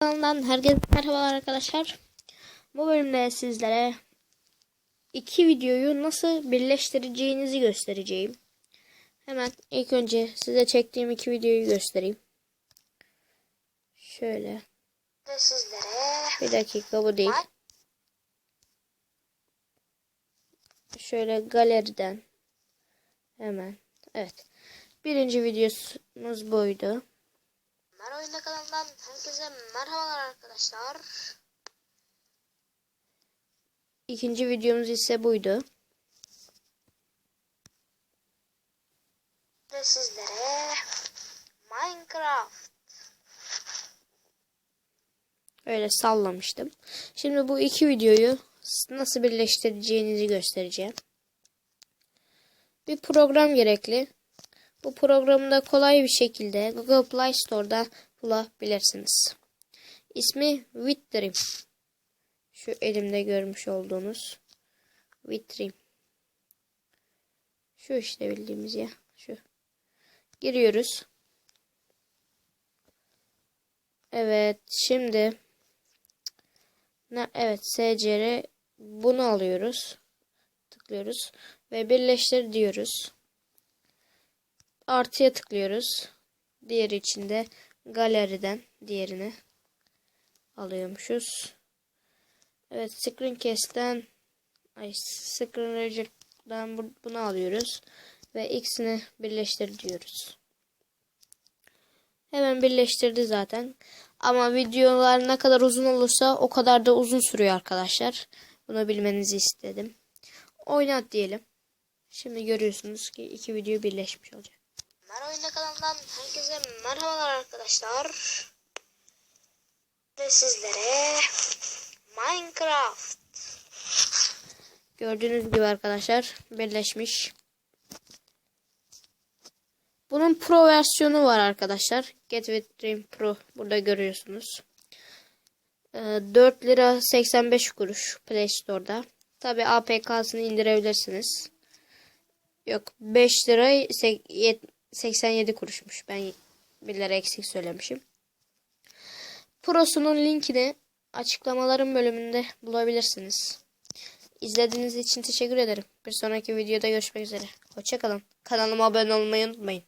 kanalından herkese merhabalar arkadaşlar. Bu bölümde sizlere iki videoyu nasıl birleştireceğinizi göstereceğim. Hemen ilk önce size çektiğim iki videoyu göstereyim. Şöyle. Sizlere Bir dakika bu değil. Şöyle galeriden. Hemen. Evet. Birinci videomuz buydu. Mer Oyunda kanalından herkese merhabalar arkadaşlar. İkinci videomuz ise buydu. Ve sizlere Minecraft Öyle sallamıştım. Şimdi bu iki videoyu nasıl birleştireceğinizi göstereceğim. Bir program gerekli. Bu programı da kolay bir şekilde Google Play Store'da bulabilirsiniz. İsmi Witdream. Şu elimde görmüş olduğunuz Witdream. Şu işte bildiğimiz ya. Şu. Giriyoruz. Evet şimdi ne, evet SCR bunu alıyoruz. Tıklıyoruz ve birleştir diyoruz. Artıya tıklıyoruz. Diğeri içinde galeriden diğerini alıyormuşuz. Evet Screencast'ten ay Screen bu- bunu alıyoruz ve ikisini birleştir diyoruz. Hemen birleştirdi zaten. Ama videolar ne kadar uzun olursa o kadar da uzun sürüyor arkadaşlar. Bunu bilmenizi istedim. Oynat diyelim. Şimdi görüyorsunuz ki iki video birleşmiş olacak. Mer Oyunda kanalından herkese merhabalar arkadaşlar. Ve sizlere Minecraft Gördüğünüz gibi arkadaşlar birleşmiş. Bunun pro versiyonu var arkadaşlar. Get with Dream Pro burada görüyorsunuz. Ee, 4 lira 85 kuruş Play Store'da. Tabi APK'sını indirebilirsiniz. Yok 5 lira 87 kuruşmuş. Ben 1 lira eksik söylemişim. Pro'sunun linkini açıklamaların bölümünde bulabilirsiniz. İzlediğiniz için teşekkür ederim. Bir sonraki videoda görüşmek üzere. Hoşçakalın. Kanalıma abone olmayı unutmayın.